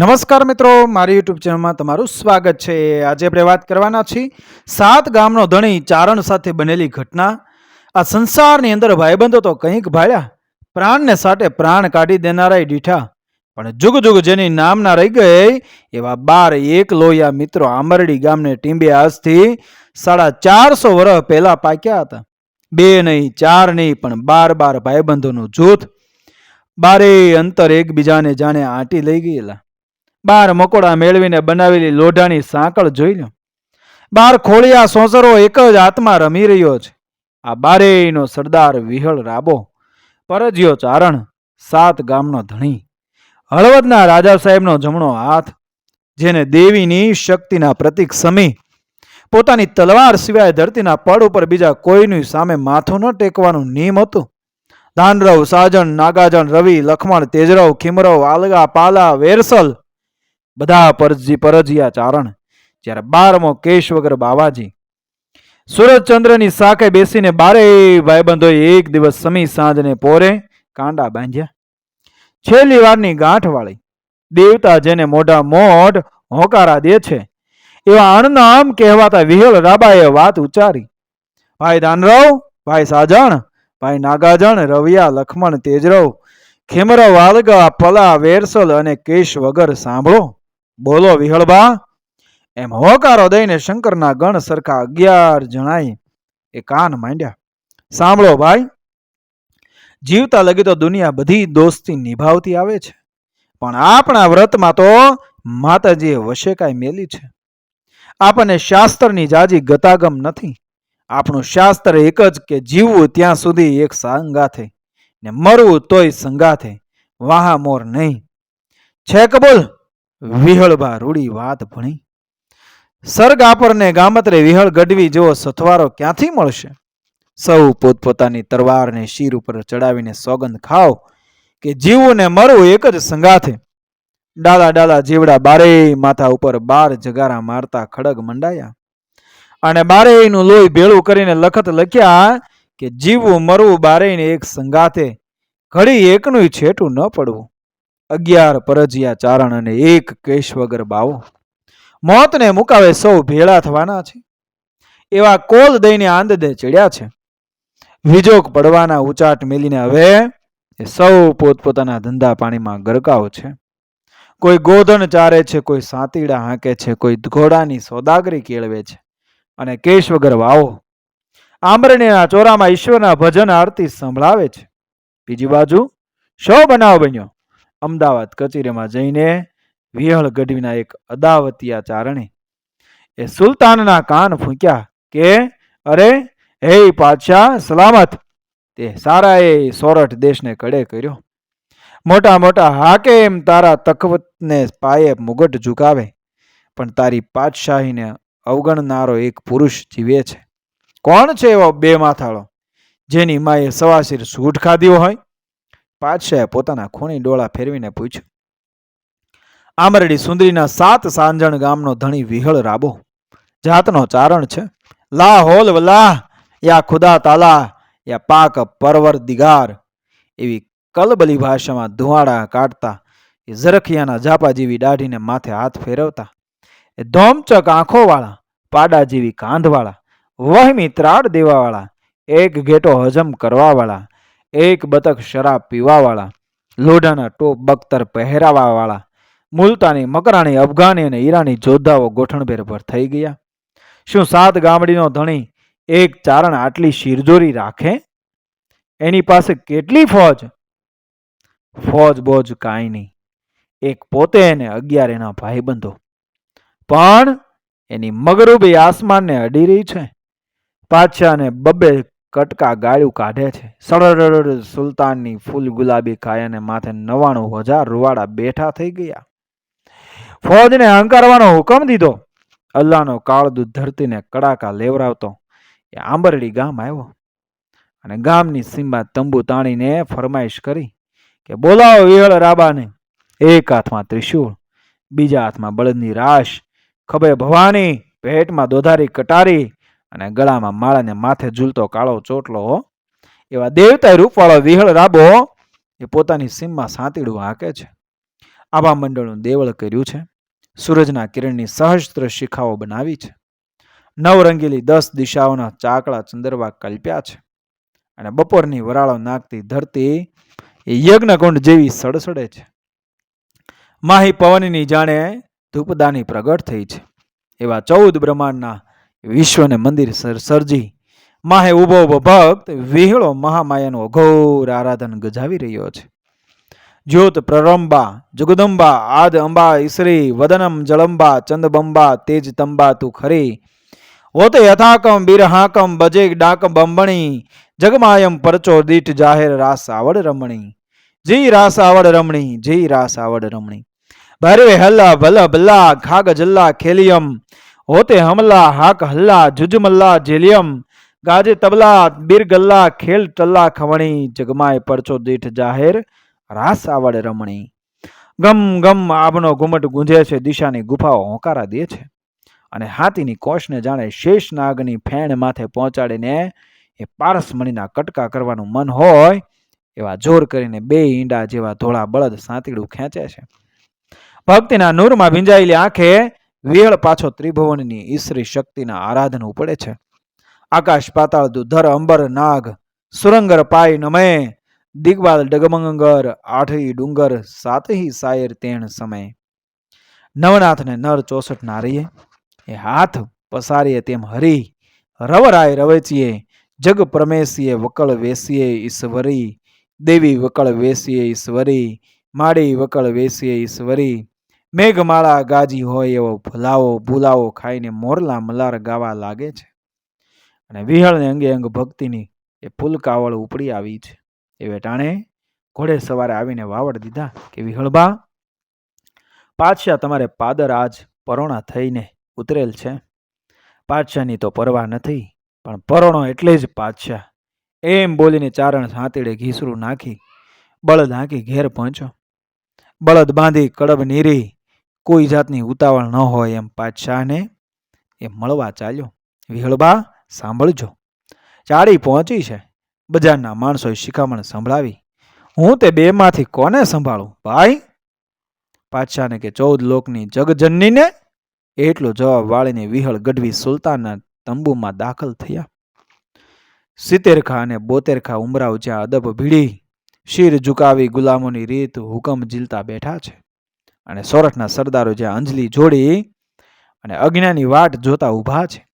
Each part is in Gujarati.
નમસ્કાર મિત્રો, મારી યુટ્યુબ ચેનલમાં તમારું સ્વાગત છે. આજે આપણે વાત કરવાના છીએ સાત ગામનો ધણી ચારણ સાથે બનેલી ઘટના. આ સંસારની અંદર ભાઈબંધો તો કંઈક ભાળ્યા. પ્રાણને સાટે પ્રાણ કાઢી દેનારાય દીઠા પણ જુગ જુગ જેની નામના રહી ગઈ, એવા બાર એક લોહિયા મિત્રો આંબરડી ગામને ટીંબે આજથી સાડા ચારસો વર્ષ પહેલા પાક્યા હતા. બે નહીં, ચાર નહીં, પણ બાર બાર ભાઈબંધોનું જૂથ. બારે અંતર એકબીજાને જાણે આંટી લઈ ગયેલા. બાર મકોડા મેળવીને બનાવેલી લોઢાની સાંકળ જોઈ લો બાર ખોળિયા સોસરો એક જ હાથમાં રમી રહ્યો છે. આ બારેયનો સરદાર વિહળ રાબો, પરજ્યો ચારણ, સાત ગામનો ધણી. હળવદના રાજા સાહેબનો જમણો હાથ, જેને દેવીની શક્તિના પ્રતીક સમી. પોતાની તલવાર સિવાય ધરતીના પડ ઉપર બીજા કોઈની સામે માથું ન ટેકવાનું નિયમ હતું. ધાનરવ સાજણ નાગાજણ રવિ, લખમણ, તેજરવ, ખીમરવ, આલગા, પાલા, વેરસલ બધા પરજી પરજિયા ચારણ. જ્યારે બારમો કેશ વગર બાવાજી. સુરજચંદ્રની સાખે બેસીને બારે ભાઈબંધોએ એક દિવસ સમી સાંજને પોરે કાંડા બાંધ્યા. છેલ્લી વારની ગાંઠ વાળી દેવતા જેને મોઢા મોઢ હોકારા દે છે. એવા અણનામ કહેવાતા વિહળ રાબાએ વાત ઉચ્ચારી. ભાઈ દાનરવ, ભાઈ સાજણ, ભાઈ નાગાજણ, રવિયા, લખમણ, તેજરવ ખેમરવ વાલગા પલા, વેરસલ અને કેશ વગર સાંભળો. બોલો વિહળબા. એમ હોકારો દઈને શંકરના ગણ સરખા અગિયાર જણાય એ કાન માંડ્યા. સાંભળો ભાઈ, જીવતા લગી તો દુનિયા બધી દોસ્તી નિભાવતી આવે છે. પણ આપણા વ્રતમાં તો માતાજીએ વશેકાઈ મેલી છે. આપણને શાસ્ત્રની જાજી ગતાગમ નથી. આપણું શાસ્ત્ર એક જ કે જીવવું ત્યાં સુધી એક સંગાથે ને મરવું તોય સંગાથે વાહા મોર નહીં. છે કબૂલ વિહળબા રૂડી વાત ભણી. સર્ગ આપણને ગામત્રે વિહળ ગઢવી જેવો સથવારો ક્યાંથી મળશે? સૌ પોતપોતાની તરવારને શીર ઉપર ચડાવીને સોગંદ ખાઓ કે જીવું ને મરવું એક જ સંગાથે. ડાલા ડાલા જીવડા બારેય માથા ઉપર બાર જગારા મારતા ખડગ મંડાયા. અને બારેયનું લોહી ભેળું કરીને લખત લખ્યા કે જીવવું મરવું બારેયને એક સંગાથે. ઘડી એકનું છેટું ન પડવું. અગિયાર પરજિયા ચારણ અને એક કેશ વગર બાવો. મોતને મુકાવે સૌ ભેળા થવાના છે. એવા કોલ દઈને આંદદે ચડ્યા છે. વિજોગ પડવાના ઉચાટ મેલીને હવે સૌ પોતપોતાના ધંધા પાણીમાં ગરકાવ છે. કોઈ ગોધન ચારે છે, કોઈ સાતીડા હાંકે છે, કોઈ ઘોડાની સોદાગરી કેળવે છે. અને કેશ વગર વાવો. આંબરણીના ચોરામાં ઈશ્વરના ભજન આરતી સંભળાવે છે. બીજી બાજુ શો બનાવ બન્યો? અમદાવાદ કચેરીમાં જઈને વિહળ ગઢવીના એક અદાવતિયા ચારણે એ સુલતાનના કાન ફૂંક્યા કે, અરે, હે પાતશાહ, સલામત. તે સારાએ સોરઠ દેશને કડે કર્યો. મોટા મોટા હાકે એમ તારા તકવતને પાયે મુગટ ઝુકાવે, પણ તારી પાતશાહીને અવગણનારો એક પુરુષ જીવે છે. કોણ છે એવો બે માથાળો, જેની માએ સવાસીર સૂટ ખાધ્યો હોય? પાતશાહે પોતાના ખૂણી ડોળા ફેરવીને પૂછ્યું આમરડી સુંદરીના સાત સાંજણ ગામનો ધણી વિહળ રાબો. જાતનો ચારણ છે. લા હોલ વલા, યા ખુદા તાલા, યા પાક પરવર દિગાર. એવી કલબલી ભાષામાં ધુવાડા કાઢતા એ ઝરખિયાના ઝાપા જેવી દાઢીને માથે હાથ ફેરવતા, એ ધોમચક આંખોવાળા, પાડા જેવી કાંધવાળા, વહમી ત્રાડ દેવાવાળા, એક ઘેટો હજમ કરવાવાળા એક બતક શરાબ પીવાવાળા, લોઢાના ટોપ બખ્તર પહેરાવાવાળા, મુલતાની મકરાણી, અફઘાની અને ઈરાની જોદ્ધાઓ ગોઠણભેર પર થઈ ગયા. શું સાત ગામડીનો ધણી એક ચારણ આટલી શિરજોરી રાખે? એની પાસે કેટલી ફોજ? ફોજ બોજ કાંઈ નહીં. એક પોતે અને અગિયાર એના ભાઈબંધો. પણ એની મગરૂબી આસમાનને અડી રહી છે. પાછા અને બબ્બે કટકા ગાળું કાઢે છે. સડરડ સુલતાનની ફૂલ ગુલાબી કાયાને માથે નવાણું હજાર રૂવાડા બેઠા થઈ ગયા. ફોજને હંકારવાનો હુકમ દીધો. અલ્લાહનો કાળદૂત ધરતીને કડાકા લેવરાવતો. એ આંબરડી ગામ આવ્યો. અને ગામની સીમમાં તંબુ તાણીને ફરમાઈશ કરી કે, બોલાવો વિહળ રાબાને. એક હાથમાં ત્રિશૂળ, બીજા હાથમાં બળદની રાશ. ખભે ભવાની, પેટમાં દોધારી કટારી અને ગળામાં માળાને માથે ઝૂલતો કાળો ચોટલો એવા દેવતા રૂપવાળો વિહળ રાબો એ પોતાની સીમમાં સાંતીડું હાકે છે. આભા મંડળનું દેવળ કર્યું છે. સૂરજના કિરણની સહસ્ત્ર શિખાઓ બનાવી છે. નવરંગીલી દસ દિશાઓના ચાકડા ચંદરવા કલ્પ્યા છે. અને બપોરની વરાળો નાખતી ધરતી એ યજ્ઞકુંડ જેવી સડસડે છે. માહી પવનની જાણે ધૂપદાની પ્રગટ થઈ છે. એવા ચૌદ બ્રહ્માંડના વિશ્વને મંદિર સર્જી. માહે ઊભો ઊભો ભક્ત વિહળો મહામાયાનું અઘોર આરાધન ગજાવી રહ્યો છે. જ્યોત પ્રરંબા, જગદંબા, આદ અંબા, ઈસરી, વદનમ, જળંબા, ચંદબંબા, તેજ તંબા તું ખરી. ઓતે યથાકમ બિરહાકમ બજે ડાક બંબણી, જગમાયમ પરચો દીઠ જાહેર રાસ આવડ રમણી. જી રાસ આવડ રમણી જી રાસ આવડ રમણી. ભરવે હલ્લા ભલા ભલ્લા ખાગ જલ્લા ખેલિયમ હોતે હમલા, હાક, હલ્લા, જુજમલ્લા, જેલિયમ, ગાજે તબલા બીર ગલ્લા ખેલ ટલ્લા ખવણી જગમાય પરચો દીઠ જાહેર, રાસ આવડે રમણી. ગમ ગમ આબનો ઘુમટ ગુંજે છે, દિશાની ગુફાઓ હોંકારા દે છે. અને હાથીની કોષને જાણે શેષ નાગની ફેણ માથે પહોંચાડીને એ પારસમણીના કટકા કરવાનું મન હોય, એવા જોર કરીને બે ઈંડા જેવા ધોળા બળદ સાંતીડું ખેંચે છે. ભક્તિના નૂરમાં ભીંજાયેલી આંખે વિહળ પાછો ત્રિભુવનની ઈશ્વરી શક્તિના આરાધન ઉપડે છે. આકાશ પાતાળ દુધર, અંબર, નાગ, સુરંગર પાય નમે, દિગ્વાલ ડગમંગર આઠહી ડુંગર, સાતહી સાયર તેણ સમય. નવનાથને નર ચોસઠ નારીએ, એ હાથ પસારીએ તેમ હરી, રવરાય રવેચીએ, જગ પ્રમેશીએ વકળ વેસીએ ઈશ્વરી, દેવી વકળ વેસીએ ઈશ્વરી, માડી વકળ વેસીએ ઈશ્વરી મેઘમાળા ગાજી હોય એવો ભલાવો ભૂલાવો ખાઈને મોરલા મલાર ગાવા લાગે છે. અને વિહળને અંગે અંગ ભક્તિની એ ફૂલકાવળ ઉપડી આવી છે. એ વેટાણે ઘોડે સવારે આવીને વાવડ દીધા કે વિહળબા પાછા તમારે પાદર આજ પરોણા થઈને ઉતરેલ છે. પાછાની તો પરવા નથી, પણ પરોણો એટલે જ પાછા. એમ બોલીને ચારણ સાંતીડે ઘીસરું નાખી, બળદ હાંકી ઘેર પહોંચ્યો. બળદ બાંધી કડબ નીરી કોઈ જાતની ઉતાવળ ન હોય એમ પાતશાહને એ મળવા ચાલ્યો. વિહળબા, સાંભળજો. ચાળી પહોંચી છે. બજારના માણસોએ શિખામણ સંભળાવી. હું તે બેમાંથી કોને સંભાળું, ભાઈ? પાતશાહને કે ચૌદ લોકની જગજનનીને એટલો જવાબ વાળીને વિહળ ગઢવી સુલતાનના તંબુમાં દાખલ થયા. સિત્તેરખા અને બોતેરખા ઉમરાવ જ્યાં અદબ ભીડી, શિર ઝુકાવી ગુલામોની રીત હુકમ ઝીલતા બેઠા છે. અને સોરઠના સરદારો જ્યાં અંજલી જોડી અને અજ્ઞાની વાટ જોતા ઊભા છે.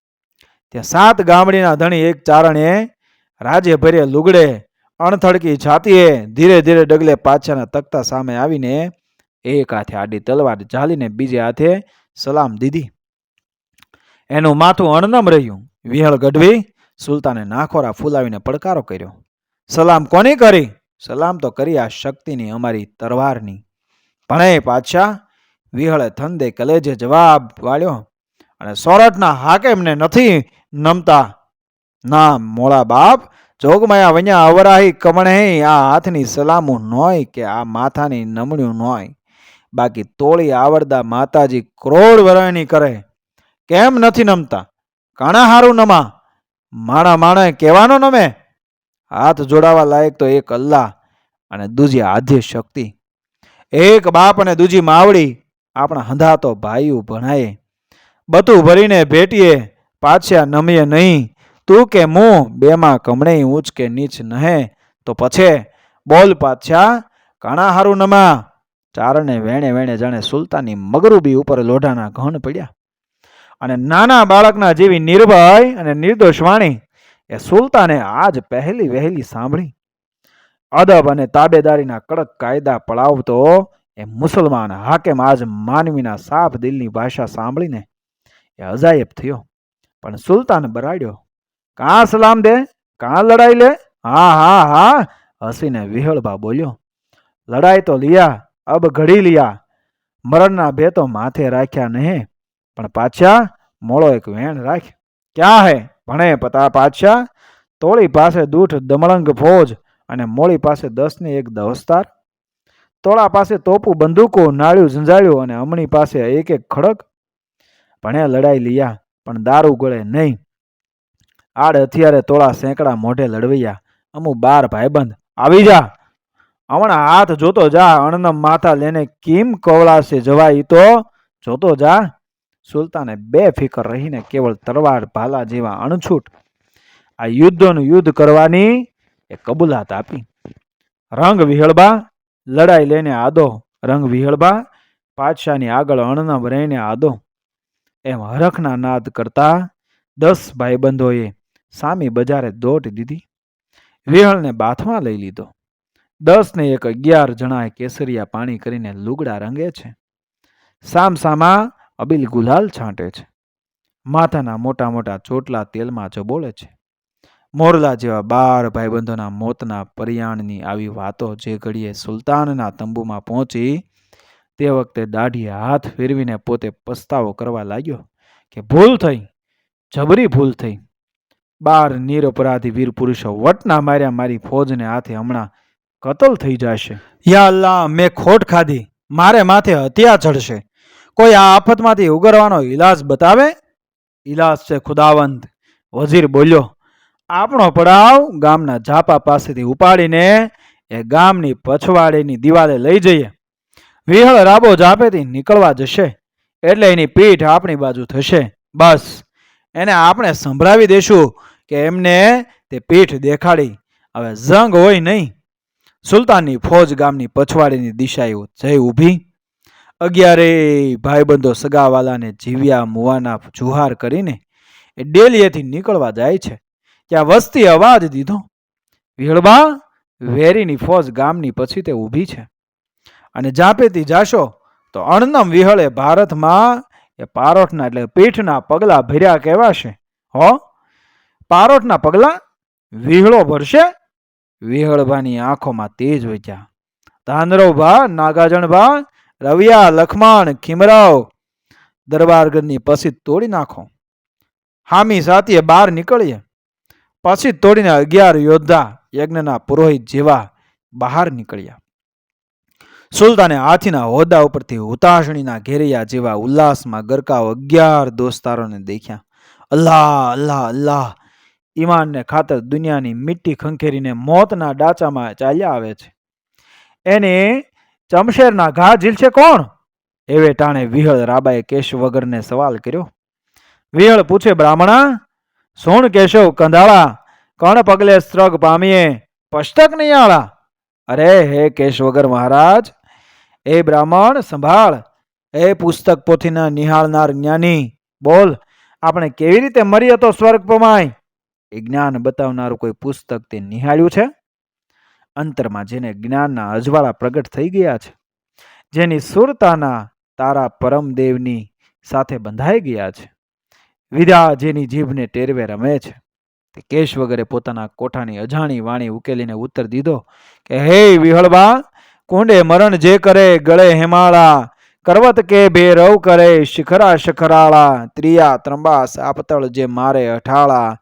ત્યાં સાત ગામડીના ધણી એક ચારણે રાજે ભરે લુગડે, અણથડકી છાતીએ ધીરે ધીરે ડગલે પાછાના તખતા સામે આવીને એક હાથે આડી તલવાર ઝાલીને બીજે હાથે સલામ દીધી. એનું માથું અણનમ રહ્યું. વિહળ ગઢવી સુલતાને નાખોરા ફૂલાવીને પડકારો કર્યો. સલામ કોની કરી? સલામ તો કરી આ શક્તિની અમારી તરવારની. ભણે પાછા વિહળે થંદે કલેજે જવાબ વાળ્યો. અને સોરઠના હાકેમને નથી નમતા. ના મોળા બાપ, જોગમાયા વન્યા અવરાહી કમણે આ હાથની સલામું નોય કે આ માથાની નમણ્યું નોય. બાકી તોળી આવડદા માતાજી કરોડ વરણી કરે. કેમ નથી નમતા? કાણા હારું નમા? માણા માણે કહેવાનો નમે? હાથ જોડાવા લાયક તો એક અલ્લાહ અને દૂજી આધ્ય શક્તિ. એક બાપ અને દૂજી માવડી, આપણા હંધા તો ભાઈઓ ભણાય. બધું ભરીને ભેટીએ પાછ્યા નમીએ નહીં. તું કે મું, બેમાં કમણે ઊંચ કે નીચ નહે. તો પછે? બોલ પાછા, કાણા હારું નમા. ચારણે વેણે વેણે જાણે સુલતાની મગરૂબી ઉપર લોઢાના ઘણ પડ્યા. અને નાના બાળકના જેવી નિર્ભય અને નિર્દોષ વાણી એ સુલતાને આજ પહેલી વહેલી સાંભળી. અદબ અને તાબેદારીના કડક કાયદા પડાવતો એ મુસલમાન હાકેમ આજ માનવીના સાફ દિલની ભાષા સાંભળીને એ અજાયબ થયો. પણ સુલતાન બરાડ્યો, કાં સલામ દે? કાં લડાઈ લે? હા હા હા, હસીને વિહળભા બોલ્યો. લડાઈ તો લિયા, અબ ઘડી લિયા. મરણના બે તો માથે રાખ્યા નહીં, પણ પાછા મોળો એક વેણ રાખ ક્યાં હે ભણે પતા પાછા? તોળી પાસે દૂઠ દમળંગ ફોજ અને મોળી પાસે દસની એક દહસ્તાર, તોળા પાસે તોપું બંદૂકો, નાળ્યું ઝંઝાળ્યું અને અમણી પાસે એક એક ખડક. ભણ્યા લડાઈ લીયા, પણ દારૂ ગળે નહીં. આડ હથિયારે તોળા સેંકડા મોઢે લડવૈયા, અમુ બાર ભાઈબંધ, આવી જા. હમણાં હાથ જોતો જા, અણનમ માથા લઈને કેમ કવળાશે જવાય તો? જોતો જા. સુલતાને બે ફિકર રહીને કેવળ તરવાર ભાલા જેવા અણછૂટ. આ યુદ્ધનું યુદ્ધ કરવાની એ કબૂલાત આપી. રંગ વિહળબા, લડાઈ લઈને આદો. રંગ વિહળબા, પાછાની આગળ અણનમ રહીને આદો. એમ હરખના નાદ કરતા દસ ભાઈબંધોએ સામી બજારે દોટ દીધી. વિહળને બાથમાં લઈ લીધો. દસ ને એક અગિયાર જણાએ કેસરિયા પાણી કરીને લુગડા રંગે છે. સામસામા અબીલ ગુલાલ છાંટે છે. માથાના મોટા મોટા ચોટલા તેલમાં ચબોળે છે. મોરલા જેવા બાર ભાઈબંધોના મોતના પરિયાણની આવી વાતો જે ઘડીએ સુલતાનના તંબુમાં પહોંચી, તે વખતે દાઢીએ હાથ ફેરવીને પોતે પસ્તાવો કરવા લાગ્યો કે, ભૂલ થઈ, જબરી ભૂલ થઈ. બાર નિરપરાધી વીર પુરુષો વટના માર્યા મારી ફોજને હાથે હમણાં કતલ થઈ જશે. યા અલ્લાહ, મેં ખોટ ખાધી. મારે માથે હત્યા ચડશે. કોઈ આ આફતમાંથી ઉગરવાનો ઈલાજ બતાવે? ઈલાજ છે, ખુદાવંત. વઝીર બોલ્યો આપણો પડાવ ગામના ઝાપા પાસેથી ઉપાડીને એ ગામની પછવાડેની દિવાલે લઈ જઈએ. વિહળ રાબો ઝાપેથી નીકળવા જશે, એટલે એની પીઠ આપણી બાજુ થશે. બસ. એને આપણે સંભળાવી દેશું કે એમને તે પીઠ દેખાડી. હવે જંગ હોય નહીં. સુલતાનની ફોજ ગામની પછવાડીની દિશાએ જઈ ઊભી. અગિયારે ભાઈબંધો સગાવાલાને જીવ્યા મુવાના જુહાર કરીને એ ડેલીએથી નીકળવા જાય છે. ત્યાં વસ્તી અવાજ દીધો. વિહળબા વેરીની ફોજ ગામની પછી તે ઊભી છે. અને જાપેતી જાશો તો અણનમ વિહળે ભારતમાં એ પારોઠના એટલે પીઠના પગલા ભર્યા કહેવાશે. હો? પારોઠના પગલા વિહળો ભરશે? વિહળભાની આંખોમાં તેજ વચ્યા. ધાનરવભા, નાગાજણભા, રવિયા, લખમાણ, ખીમરાવ દરબારગઢની પછી તોડી નાખો. હામી સાથીએ બહાર નીકળીએ. પછી તોડીને અગિયાર યોદ્ધા યજ્ઞના પુરોહિત જેવા બહાર નીકળ્યા. સુલતાને હાથીના હોદ્દા ઉપરથી હુતાશણીના ઘેરિયા જેવા ઉલ્લાસમાં ગરકાવ અગિયાર દોસ્તારોને દેખ્યા. અલ્લાહ અલ્લાહ અલ્લાહ! ઈમાનને ખાતર દુનિયાની મિટ્ટી ખંખેરીને મોતના ડાચામાં ચાલ્યા આવે છે. એને ચમશેરના ઘા ઝીલશે કોણ? એવે ટાણે વિહળ રાબાએ કેશ વગરને સવાલ કર્યો. વિહળ પૂછે, બ્રાહ્મણા સોણ કેશવ કંધાળા, કોણ પગલે સ્ત્રગ પામીએ પષ્ટક નિયાળા. અરે હે કેશવગર મહારાજ, એ બ્રાહ્મણ સંભાળ, એ પુસ્તક પોથીના નિહાળનાર જ્ઞાની, બોલ, આપણે કેવી રીતે મરી હતો સ્વર્ગ પમાય? એ જ્ઞાન બતાવનારું કોઈ પુસ્તક તે નિહાળ્યું છે? અંતરમાં જેને જ્ઞાનના અજવાળા પ્રગટ થઈ ગયા છે, જેની સુરતાના તારા પરમદેવની સાથે બંધાઈ ગયા છે. વિધા જેની જીભને ટેરવે રમે છે. તે કેશ વગેરે પોતાના કોઠાની અજાણી વાણી ઉકેલીને ઉત્તર દીધો કે, હે વિહળબા કુંડે મરણ જે કરે ગળે હેમાળા, કરવત કે ભેરવ કરે શિખરા શખરાળા, ત્રિયા ત્રંબા સાપતળ જે મારે અઠાળા,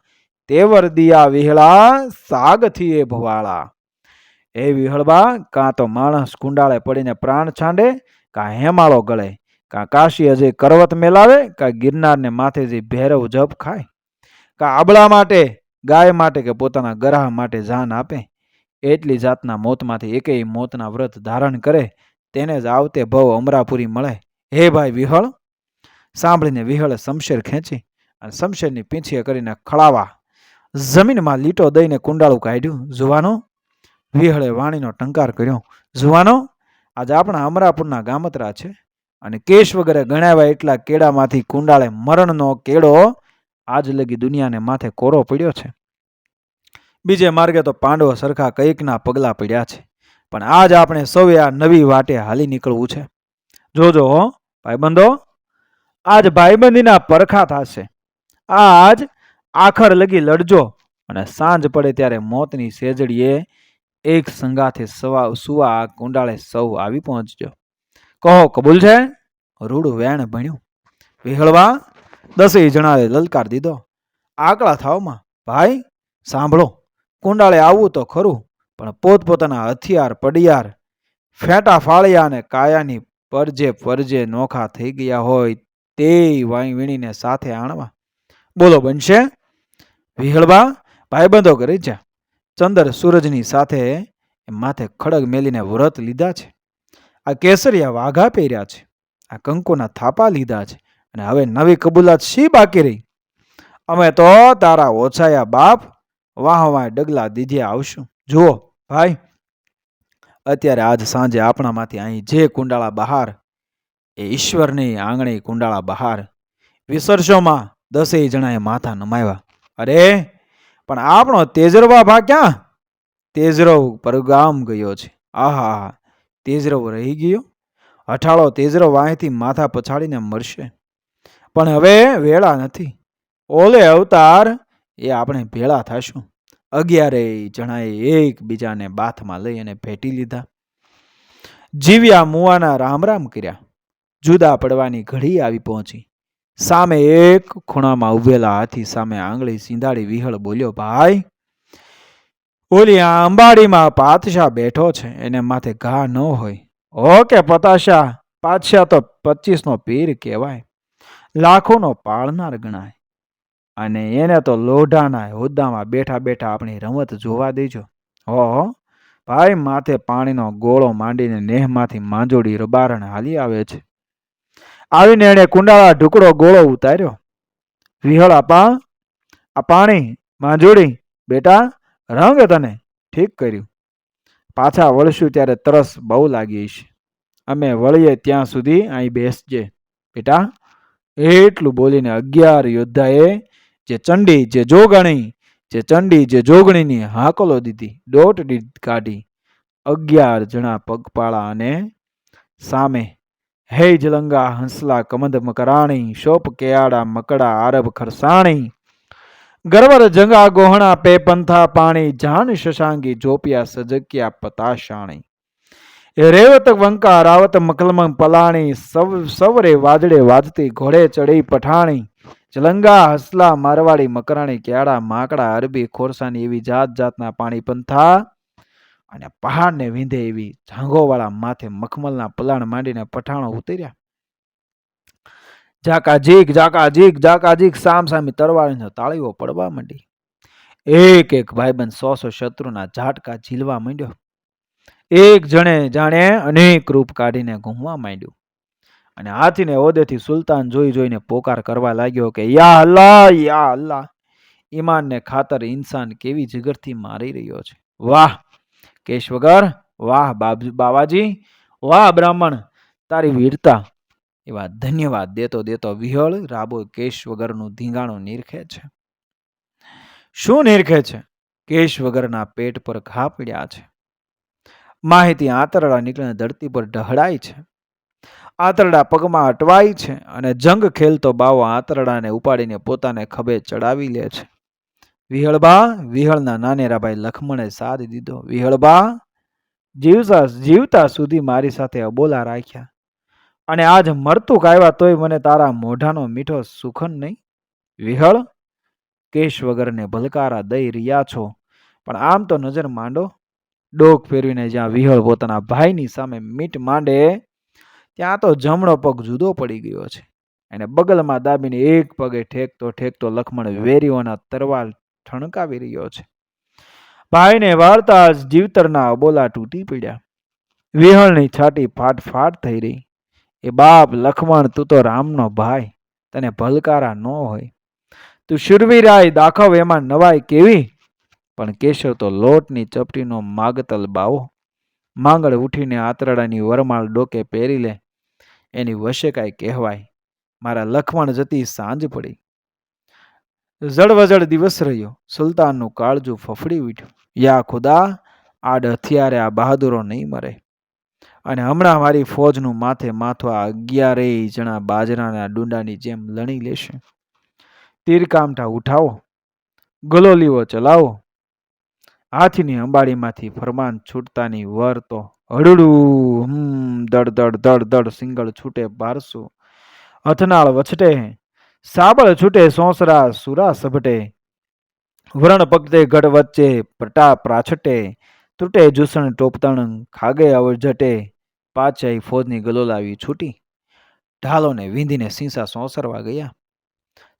તેવર દિયા વિહળા સાગથી એ ભવાળા. એ વિહળબા કાં તો માણસ કુંડાળે પડીને પ્રાણ છાંડે, કાં હેમાળો ગળે? કાં કાશી અજય કરવત મેલાવે, કાં ગિરનારને માથે જે ભૈરવ જપ ખાય, કાં આબળા માટે, ગાય માટે કે પોતાના ગરાહ માટે જાન આપે, એટલી જાતના મોતમાંથી એકેય મોતના વ્રત ધારણ કરે, તેને જ આવતે ભવ અમરાપુરી મળે. હે ભાઈ વિહળ, સાંભળીને વિહળે શમશેર ખેંચી અને શમશેરની પીંછીએ કરીને ખળાવા, જમીનમાં લીટો દઈને કુંડાળું કાઢ્યું. જુવાનો, વિહળે વાણીનો ટંકાર કર્યો. જુવાનો, આજે આપણા અમરાપુરના ગામતરા છે. અને કેશ વગેરે ગણાવ્યા એટલા કેળામાંથી કુંડાળે મરણનો કેળો આજ લગી દુનિયાને માથે કોરો પડ્યો છે. બીજે માર્ગે તો પાંડવો સરખા કંઈકના પગલાં પડ્યા છે. પણ આજ આપણે સૌએ આ નવી વાટે હાલી નીકળવું છે. જોજો હો, ભાઈબંધો, આજ ભાઈબંધીના પરખા થશે. આજ આખર લગી લડજો અને સાંજ પડે ત્યારે મોતની સેજડીએ એક સંગાથે સવા સુવા કુંડાળે સૌ આવી પહોંચજો. કહો, કબૂલ છે? રૂડું વેણ ભણ્યું. વિહળવા દસેય જણાએ લલકાર દીધો. આકળા થાવમાં, ભાઈ, સાંભળો. કુંડાળે આવવું તો ખરું, પણ પોતપોતાના હથિયાર, પડિયાર, ફેંટા ફાળિયા અને કાયાની પરજે પરજે નોખા થઈ ગયા હોય તે વાઈ વીણીને સાથે આણવા. બોલો, બનશે? વિહળબા ભાઈબંધો કરી છે ચંદર સૂરજની સાથે માથે ખડગ મેલીને વ્રત લીધા છે. આ કેસરિયા વાઘા પહેર્યા છે. આ કંકુના થાપા લીધા છે અને હવે નવી કબૂલાત શી બાકી રહી? અમે તો તારા ઓછાયા બાપ વાહ વાહ ડગલા દીધે આવશું. જુઓ ભાઈ, અત્યારે આજ સાંજે આપણામાંથી અહીં જે કુંડાળા બહાર, એ ઈશ્વરની આંગણે કુંડાળા બહાર, વિસર્જોમાં દસેય જણાએ માથા નમાવ્યા. અરે, પણ આપણો તેજરવા ભા ક્યાં? તેજરવ પરગામ ગયો છે. આહા તેજરવ રહી ગયો. અઠાળો તેજરવ અહીંથી માથા પછાડીને મરશે. પણ હવે વેળા નથી. ઓલે અવતાર એ આપણે ભેળા થશું. અગિયારે જણાએ એકબીજાને બાથમાં લઈ અને ભેટી લીધા. જીવ્યા મુવાના રામ રામ કર્યા. જુદા પડવાની ઘડી આવી પહોંચી. સામે એક ખૂણામાં ઉભેલા હાથી સામે આંગળી સીંધાડી વિહળ બોલ્યો, ભાઈ ઓલી આ અંબાડીમાં પાતશા બેઠો છે, એને માથે ઘા ન હોય. ઓકે પતાશા પાતશા તો પચીસનો પીર કહેવાય. લાખોનો પાળનાર ગણાય. અને એને તો લોઢાના હોદ્દામાં બેઠા બેઠા આપણી રમત જોવા દેજો. હો ભાઈ માથે પાણીનો ગોળો માંડીને નેહમાંથી માંજોડી રબારણ હાલી આવે છે. આવીને એણે કુંડાળા ઢુકડો ગોળો ઉતાર્યો. વિહળ આપા આ પાણી, માંજોડી, બેટા રંગ તને ઠીક કર્યું. પાછા વળશું ત્યારે તરસ બહુ લાગી છે અમે વળીએ ત્યાં સુધી અહીં બેસજે. બેટા, એટલું બોલીને અગિયાર યોદ્ધાએ જે ચંડી, જે જોગણી, જે ચંડી, જે જોગણીની હાકલો દીધી, દોટ દીધ કાઢી. અગિયાર જણા પગપાળા અને સામે હે જલંગા હંસલા કમંદ મકરાણી, શોપ કેયાડા મકડા આરબ ખરસાણી ગરવર જંગા ગોહણા પે પંથા પાણી જાન શશાંગી જોપિયા સજક્યા પતાશાણી. રેવત વંકા, રાવત મકલમંગ પલાણી, સવ, સવરે વાદળે વાજતી ઘોડે ચડી પઠાણી. જલંગા હસલા મારવાડી મકરાણી, કેળા માકડા અરબી ખોરસાની એવી જાત જાતના પાણી પંથા અને પહાડને વીંધે એવી જાંગોવાળા માથે મખમલના પલાણ માંડીને પઠાણો ઉતર્યા. જાકા જીક ઝાકા જીક ઝાકા જીક સામ સામી તરવારીને તાળીઓ પડવા માંડી. એક એક ભાઈબંધ સો સો શત્રુના ઝાટકા ઝીલવા માંડ્યો. એક જણે જાણે અનેક રૂપ કાઢીને ઘૂમવા માંડ્યું. અને હાથીને ઓદેથી સુલતાન જોઈ જોઈને પોકાર કરવા લાગ્યો કે, યા અલ્લાહ યા અલ્લાહ, ઈમાનને ખાતર ઇન્સાન કેવી જીગરથી મારી રહ્યો છે? વાહ કેશ વગર વાહ બાબ- બાવાજી, વાહ બ્રાહ્મણ, તારી વીરતા એવા ધન્યવાદ દેતો દેતો વિહળ, રાબો, કેશ વગરનું ધીંગાણું નિરખે છે. શું નિરખે છે? કેશ વગરના પેટ પર ઘા પીડ્યા છે. માહિતી આંતરડા નીકળીને ધરતી પર ઢહડાય છે. આંતરડા પગમાં અટવાય છે અને જંગ ખેલતો બાવો આંતરડાને ઉપાડીને પોતાને ખભે ચડાવી લે છે. વિહળબા વિહળના નાનેરાભાઈ લખમણે સાથ દીધો. વિહળબા જીવતા જીવતા સુધી મારી સાથે અબોલા રાખ્યા. અને આજ મરતું કાયવા તોય મને તારા મોઢાનો મીઠો સુખન નહીં? વિહળ? કેશ વગરને ભલકારા દઈ રહ્યા છો. પણ આમ તો નજર માંડો. ડોક ફેરવીને જ્યાં વિહળ પોતાના ભાઈની સામે મીટ માંડે, ત્યાં તો જમણો પગ જુદો પડી ગયો છે. એને બગલમાં દાબીને એક પગે ઠેકતો ઠેકતો લખમણ વેરીઓના તરવાલ ઠણકાવી રહ્યો છે. ભાઈને વાર્તા જ જીવતરના અબોલા તૂટી પડ્યા. વિહળની છાટી ફાટ ફાટ થઈ રહી. એ બાપ લખમણ, તું તો રામનો ભાઈ, તને ભલકારા ન હોય. તું શુરવીરાય દાખવ એમાં નવાઈ કેવી? પણ કેશવ તો લોટની ચપટીનો માગતલ બાવો. માંગળ ઉઠીને આતરડાની વરમાળ ડોકે પહેરી લે. એની વશે કાંઈ કહેવાય. મારા લખમણ જતી સાંજ પડી. જળવજળ દિવસ રહ્યો. સુલતાનનું કાળજું ફફડી ઉઠ્યું યા ખુદા, આડ હથિયારે આ બહાદુરો નહીં મરે. અને હમણાં મારી ફોજનું માથે માથું અગિયાર અગિયારેય જણા બાજરાના ડુંડાની જેમ લણી લેશે. તીરકામઠા ઉઠાવો, ગલોલીઓ ચલાવો. હાથીની અંબાડીમાંથી ફરમાન છૂટતાની વર તો હળડું હમ દડ દડ દડ સિંગળ છૂટે બારસો અથનાળ વછટે, સાબળ છૂટે સોસરા, સુરા સભટે. વરણ પગતે ગઢ વચ્ચે પટા પ્રાછટે. તૂટે, જૂસણ ટોપતણ ખાગે અવજટે પાછાઈ, ફોજની ગલોલાવી છૂટી. ઢાલોને વીંધીને સીસા સોસરવા ગયા.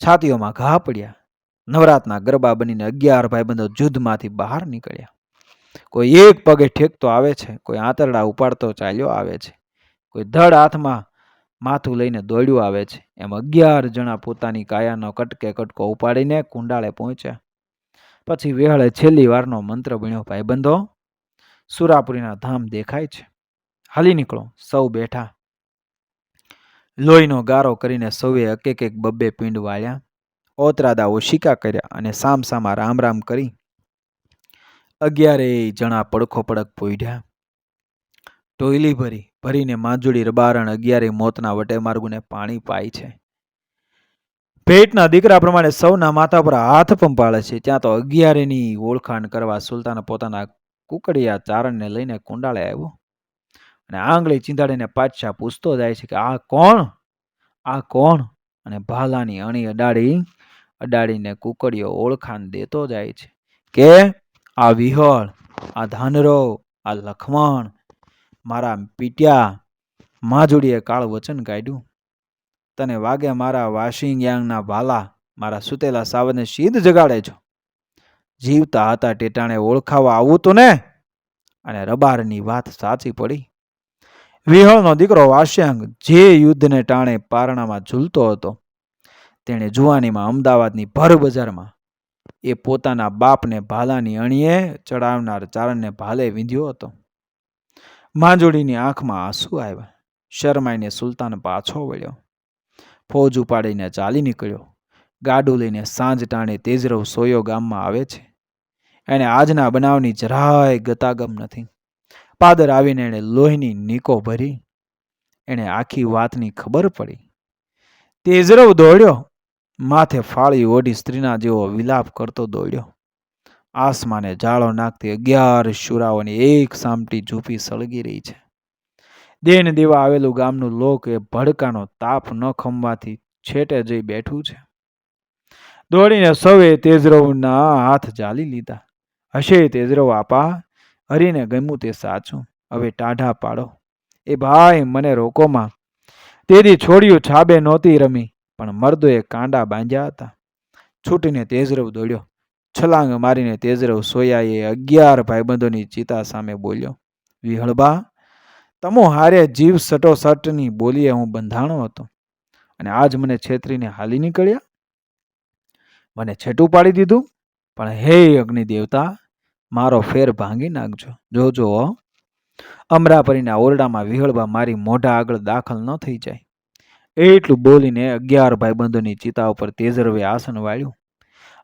છાતીઓમાં ઘા પડ્યા. નવરાતના ગરબા બનીને અગિયાર ભાઈબંધો જુદ્ધમાંથી બહાર નીકળ્યા. કોઈ એક પગે ઠેકતો આવે છે, કોઈ આંતરડા ઉપાડતો ચાલ્યો આવે છે, કોઈ ધડ હાથમાં માથું લઈને દોડ્યું આવે છે, એમ અગિયાર જણા પોતાની કાયાનો કટકે કટકો ઉપાડીને કુંડાળે પહોંચ્યા. પછી વેહળે છેલ્લી વારનો મંત્ર ભણ્યો, ભાઈબંધો સુરાપુરીના ધામ દેખાય છે. હાલી નીકળો, સૌ બેઠા. લોહીનો ગારો કરીને સૌએ એક એક બબ્બે પિંડ વાળ્યા. ઓતરાદા ઓશિકા કર્યા અને સામસામા રામ રામ કરી. અગિયારેય જણા પડખો પડક પોઈઢ્યા ટોયલી ભરી, ભરીને માંજુડી રબારણ અગિયારેય મોતના વટે માર્ગુને પાણી પાય છે. ભેટના દીકરા પ્રમાણે સૌના માથા પર હાથ પંપાળે છે, ત્યાં તો અગિયારેની ઓળખાણ કરવા સુલતાન પોતાના કુકડિયા ચારણને લઈને કુંડાળે આવ્યો અને આંગળી ચીંધાડીને પાછા પૂછતો જાય છે કે, આ કોણ? આ કોણ? અને ભાલાની અણી અડાડી, અડાડીને કુકડીઓ ઓળખાણ દેતો જાય છે કે, આ વિહળ આ ધાનરો આ લખમણ, મારા પીટ્યા, માજુડીએ કાળ વચન કાઢ્યું. તને વાગે મારા વાશિંગ યાંગના ભાલા મારા સુતેલા સાવજને સીધ જગાડે છો. જીવતા હતા ટેટાણે ઓળખાવા આવું તું ને? અને રબારની વાત સાચી પડી. વિહળનો દીકરો વાસ્યાંગ જે યુદ્ધને ટાણે પારણામાં ઝૂલતો હતો, તેણે જુવાનીમાં અમદાવાદની ભર બજારમાં એ પોતાના બાપને ભાલાની અણીએ ચડાવનાર ચારણને ભાલે વિંધ્યો હતો. માંજોડીની આંખમાં આંસુ આવ્યા. શરમાઈને સુલતાન પાછો વળ્યો. ફોજ ઉપાડીને ચાલી નીકળ્યો. ગાડું લઈને સાંજ ટાણે તેજરવ સોયો ગામમાં આવે છે. એને આજના બનાવની જરાય ગતાગમ નથી. પાદર આવીને એણે લોહીની નીકો ભરી. એણે આખી વાતની ખબર પડી. તેજરવ દોડ્યો. માથે ફાળી ઓઢી સ્ત્રીના જેવો વિલાપ કરતો દોડ્યો. આસમાને જાળો નાખતી અગિયાર શુરાઓની એક સામટી ઝૂપી સળગી રહી છે. દેન દેવા આવેલું ગામનું લોક એ ભડકાનો તાપ ન ખમવાથી છેટે જઈ બેઠું છે. દોડીને સૌએ તેજરવના હાથ જાલી લીધા. હશે તેજરવ આપા હરીને ગમ્યું તે સાચું. હવે ટાઢા પાડો. એ ભાઈ, મને રોકોમાં તેથી છોડ્યું છાબે નહોતી રમી, પણ મર્દોએ કાંડા બાંધ્યા હતા. છૂટીને તેજરવ દોડ્યો. છલાંગ મારીને તેજરવ સોયાએ અગિયાર ભાઈબંધોની ચિતા સામે બોલ્યો. વિહળબા તમો હારે જીવ સટોસટની બોલીએ હું બંધાણો હતો. અને આજ મને છેતરીને હાલી નીકળ્યા? મને છેટું પાડી દીધું? પણ હે અગ્નિ દેવતા મારો ફેર ભાંગી નાખજો. જોજો અમરાપરીના ઓરડામાં વિહળવા મારી મોઢા આગળ દાખલ ન થઈ જાય. એટલું બોલીને અગિયાર ભાઈબંધોની ચિતા ઉપર તેજરવે આસન વાળ્યું.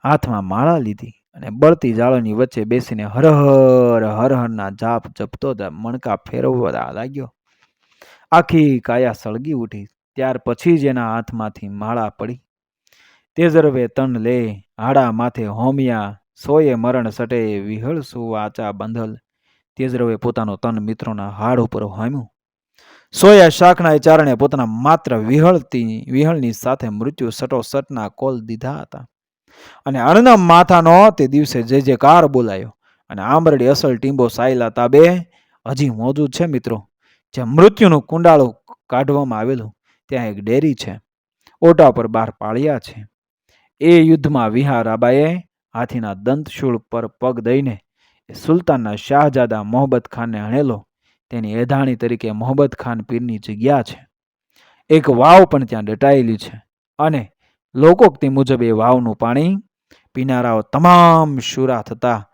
હાથમાં માળા લીધી અને બળતી જાળોની વચ્ચે બેસીને હર હર હર હરના જાપ જપતો મણકા ફેરવવા લાગ્યો. આખી કાયા સળગી ઉઠી. ત્યાર પછી જ એના હાથમાંથી માળા પડી. તેજરવે તન લે, હાડા માથે હોમિયા સોએ મરણ સટે વિહળ સુવાચા બંધલ. તેજરવે પોતાનો તન મિત્રોના હાડ ઉપર હોમ્યું. સોયા શાખના ચારણે પોતાના માત્ર વિહળતી, વિહળની સાથે મૃત્યુ સટોસટના કોલ દીધા હતા. અને અણનમ માથાનો તે દિવસે જે જે કાર બોલાયો. અને આંબરડી અસલ ટીંબો સાયલા તાબે, હજી મોજૂદ છે મિત્રો. જે મૃત્યુનું કુંડાળું કાઢવામાં આવેલું, ત્યાં એક ડેરી છે. ઓટા પર બહાર પાળ્યા છે. એ યુદ્ધમાં વિહારાબાએ હાથીના દંતશૂળ પર પગ દઈને એ સુલતાનના શાહજાદા મોહબ્બત ખાનને હણેલો. તેની એધાણી તરીકે મોહબ્બત ખાન પીરની જગ્યા છે. એક વાવ પણ ત્યાં દટાયેલી છે અને લોકોક્તિ મુજબ એ વાવનું પાણી પીનારાઓ તમામ શુરા થતા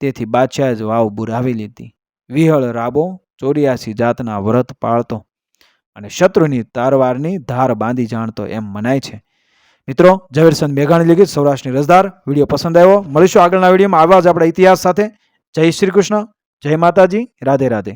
તેથી બાદશાહે જ વાવ બુરાવી લીધી. વિહળ રાબો ચોર્યાસી જાતના વ્રત પાળતો અને શત્રુની તારવારની ધાર બાંધી જાણતો એમ મનાય છે. મિત્રો ઝવેરચંદ મેઘાણી લીગીત સૌરાષ્ટ્રની રસદાર વીડિયો પસંદ આવ્યો. મળીશું આગળના વિડીયોમાં. આવા જ આપણા ઇતિહાસ સાથે. જય શ્રી કૃષ્ણ, જય માતાજી, રાધે રાધે.